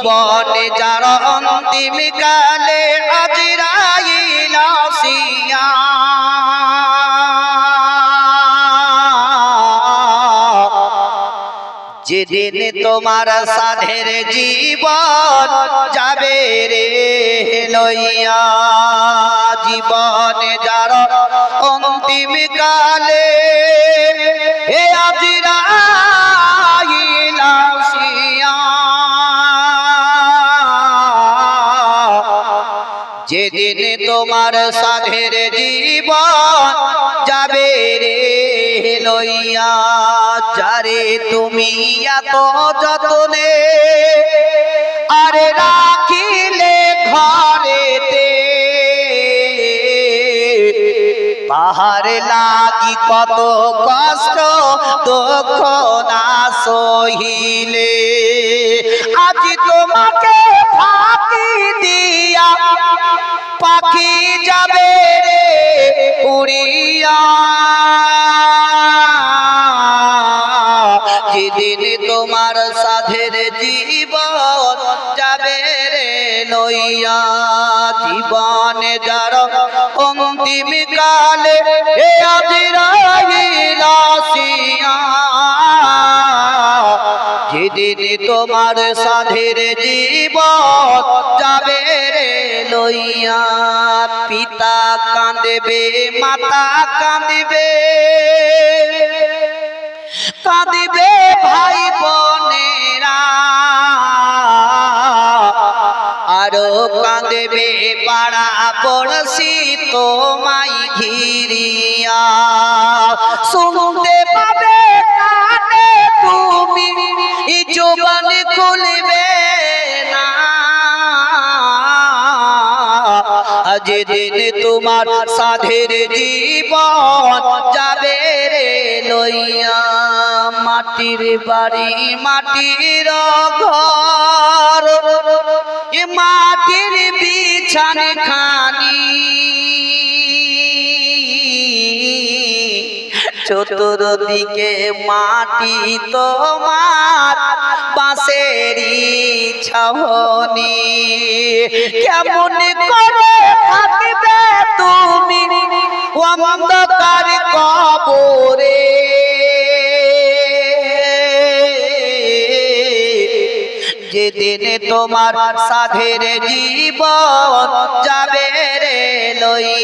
জীবনে যার অন্তিম কালে আজরাইল আসিয়া যেদিন তোমার সাধের জীবন যাবে রে লইয়া জীবনে যার অন্তিম কালে যেদিন তোমার সাধের জীবন যাবে রে লইয়া, যারে তুমি এত যতনে আরে রাখিলে ঘরেতে, পাহাড়ে লাগি কত কষ্ট, দুঃখ না সহিলে। আজ তোমাকে পাখি যাবে উড়িয়া। যেদিন তোমার সাধের জীবন যাবে রে লইয়া জীবনে যার অন্তিম কালে হে আজরাইল আসিয়া। যেদিন তোমার সাধের জীবন লইয়া পিতা কাঁদবে, মাতা কাঁদবে। কাঁদবে ভাই বোনেরা। আরও কাঁদবে পাড়া পড়শি তোমায় ঘিরিয়া। শুনতে পাবে কানে তুমি জবান খুলবে আজ দিন তোমার সাধের জীবন যাবে রে লইয়া, মাটির বাড়ি, মাটির ঘর মাটির বিছান খানি চতুর্দিকে মাটি তোমার বাঁশেরই ছাহনি কেমন করে থাকবে তুমি অন্ধকার কবরে। তোমার সাধের জীবন যাবে রে লই।